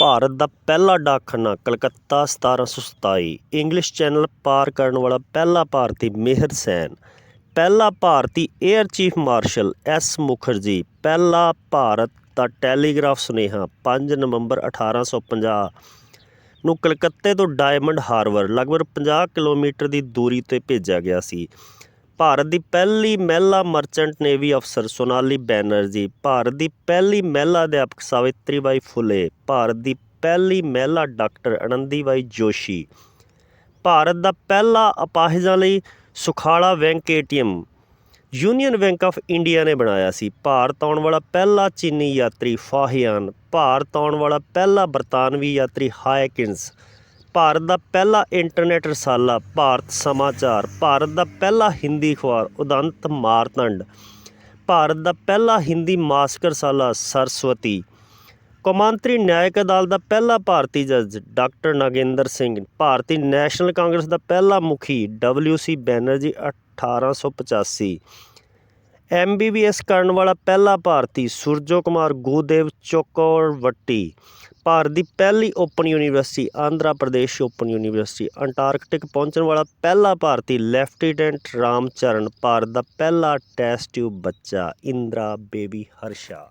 ਭਾਰਤ ਦਾ ਪਹਿਲਾ ਡਾਕਖਾਨਾ Calcutta 1727 English channel ਪਾਰ ਕਰਨ ਵਾਲਾ ਪਹਿਲਾ ਭਾਰਤੀ ਮਿਹਰ ਸੈਨ। ਪਹਿਲਾ ਭਾਰਤੀ air chief marshal S Mukherjee ਪਹਿਲਾ ਭਾਰਤ ਦਾ ਟੈਲੀਗ੍ਰਾਫ ਸੁਨੇਹਾ 5 ਨਵੰਬਰ 1850 ਨੂੰ ਕਲਕੱਤੇ ਤੋਂ ਡਾਇਮੰਡ ਹਾਰਬਰ ਲਗਭਗ 50 ਕਿਲੋਮੀਟਰ ਦੀ ਦੂਰੀ ਤੇ ਭੇਜਿਆ ਗਿਆ ਸੀ। ਭਾਰਤ ਦੀ ਪਹਿਲੀ ਮਹਿਲਾ ਮਰਚੈਂਟ ਨੇਵੀ ਅਫਸਰ ਸੋਨਾਲੀ ਬੈਨਰਜੀ। ਭਾਰਤ ਦੀ ਪਹਿਲੀ ਮਹਿਲਾ ਅਧਿਆਪਕ ਸਾਵਿਤਰੀਬਾਈ ਫੁਲੇ। ਭਾਰਤ ਦੀ ਪਹਿਲੀ ਮਹਿਲਾ ਡਾਕਟਰ ਆਨੰਦੀਬਾਈ ਜੋਸ਼ੀ। ਭਾਰਤ ਦਾ ਪਹਿਲਾ ਅਪਾਹਿਜਾਂ ਲਈ ਸੁਖਾਲਾ bank ATM. Union bank of India ਨੇ ਬਣਾਇਆ ਸੀ। ਭਾਰਤ ਆਉਣ ਵਾਲਾ ਪਹਿਲਾ ਚੀਨੀ ਯਾਤਰੀ ਫਾਹੀਆਨ। ਭਾਰਤ ਆਉਣ ਵਾਲਾ ਪਹਿਲਾ ਬਰਤਾਨਵੀ ਯਾਤਰੀ ਹਾਇਕਿੰਸ। ਭਾਰਤ ਦਾ ਪਹਿਲਾ ਇੰਟਰਨੈਟ ਰਸਾਲਾ, ਭਾਰਤ ਸਮਾਚਾਰ, ਭਾਰਤ ਦਾ ਪਹਿਲਾ ਹਿੰਦੀ ਅਖਬਾਰ, ਉਦੰਤ ਮਾਰਤੰਡ। ਭਾਰਤ ਦਾ ਪਹਿਲਾ ਹਿੰਦੀ ਮਾਸਿਕ ਰਸਾਲਾ, ਸਰਸਵਤੀ। ਕੌਮਾਂਤਰੀ ਨਿਆਇਕ ਅਦਾਲਤ ਦਾ ਪਹਿਲਾ ਭਾਰਤੀ ਜੱਜ, ਡਾਕਟਰ ਨਾਗੇਂਦਰ ਸਿੰਘ। ਭਾਰਤੀ ਨੈਸ਼ਨਲ ਕਾਂਗਰਸ ਦਾ ਪਹਿਲਾ ਮੁਖੀ W C Banerjee 1885 M B B MBBS ਕਰਨ ਵਾਲਾ ਪਹਿਲਾ ਭਾਰਤੀ ਸੁਰਜੋ ਕੁਮਾਰ ਗੋਦੇਵ ਚੋਕਰਵੱਟੀ, ਭਾਰਤ ਦੀ ਪਹਿਲੀ open university, Andhra Pradesh open university, Antarctic ਪਹੁੰਚਣ ਵਾਲਾ ਪਹਿਲਾ ਭਾਰਤੀ ਲੈਫਟੀਨੈਂਟ ਰਾਮ ਚਰਨ ਭਾਰਤ ਦਾ ਪਹਿਲਾ ਟੈਸਟ ਟਿਊਬ ਬੱਚਾ, ਇੰਦਰਾ ਬੇਬੀ ਹਰਸ਼ਾ।